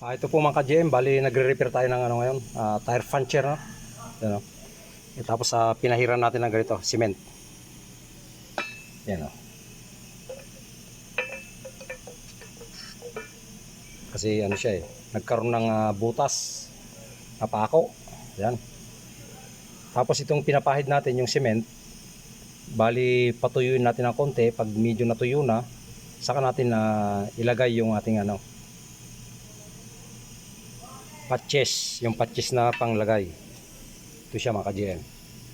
Ah, ito po mga ka-GM, bali nagre-repair tayo ng ano ngayon, ah, tire puncher no. Yan oh. Eh, tapos sa pinahiran natin ng ganito, cement. Yan oh. Kasi ano siya eh, nagkaroon ng ah, butas na pako. Yan. Tapos itong pinapahid natin yung cement, bali patuyuin natin ng konti pag medyo natuyo na, saka natin na ilagay yung ating ano, patches, yung patches na panglagay. Ito siya mga ka-GM.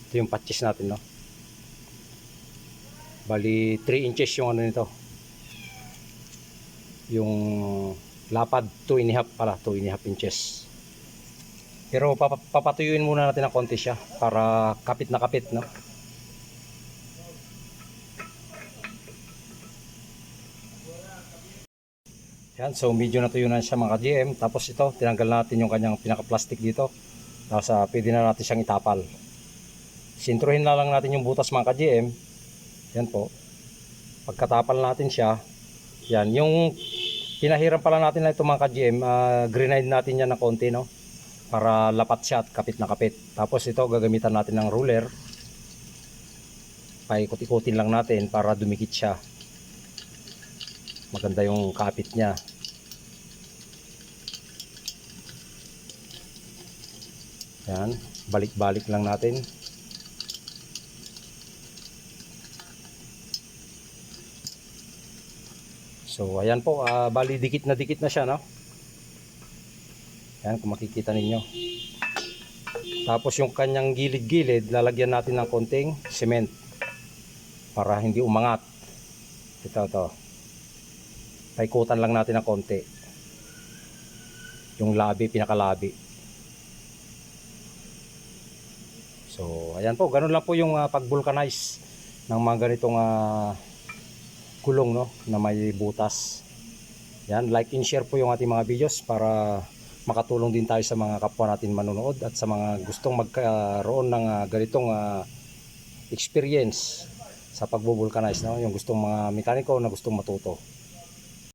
Ito yung patches natin, no. Bali 3 inches yung ano nito. Yung lapad 2 and a half pala, 2 and a half inches. Pero papa- papatuyuin muna natin ng konti siya para kapit na kapit, no. Yan, so medyo natuyo na siya mga GM. Tapos ito, tinanggal natin yung kanyang pinaka-plastic dito. Tapos ah, pwede na natin siyang itapal. Sintruhin na lang natin yung butas mga GM. Yan po. Pagkatapal natin siya, yan, yung pinahiram pala natin na ito mga GM, uh, grenade natin yan na konti, no? Para lapat siya at kapit na kapit. Tapos ito, gagamitan natin ng ruler. Paikot-ikutin lang natin para dumikit siya maganda yung kapit niya. Yan balik-balik lang natin. So ayan po ah, bali dikit na dikit na siya no? Yan kung makikita ninyo. Tapos yung kanyang gilid-gilid lalagyan natin ng konting cement para hindi umangat. Ito to paikutan lang natin ng konti. Yung labi, pinakalabi. So ayan po, ganun lang po yung uh, pag-vulcanize ng mga ganitong ah, gulong no, na may butas. Yan, like and share po yung ating mga videos para makatulong din tayo sa mga kapwa natin manonood at sa mga gustong magkaroon ng ah, ganitong ah, experience sa pagbubulkanize no? yung gustong mga mekaniko na gustong matuto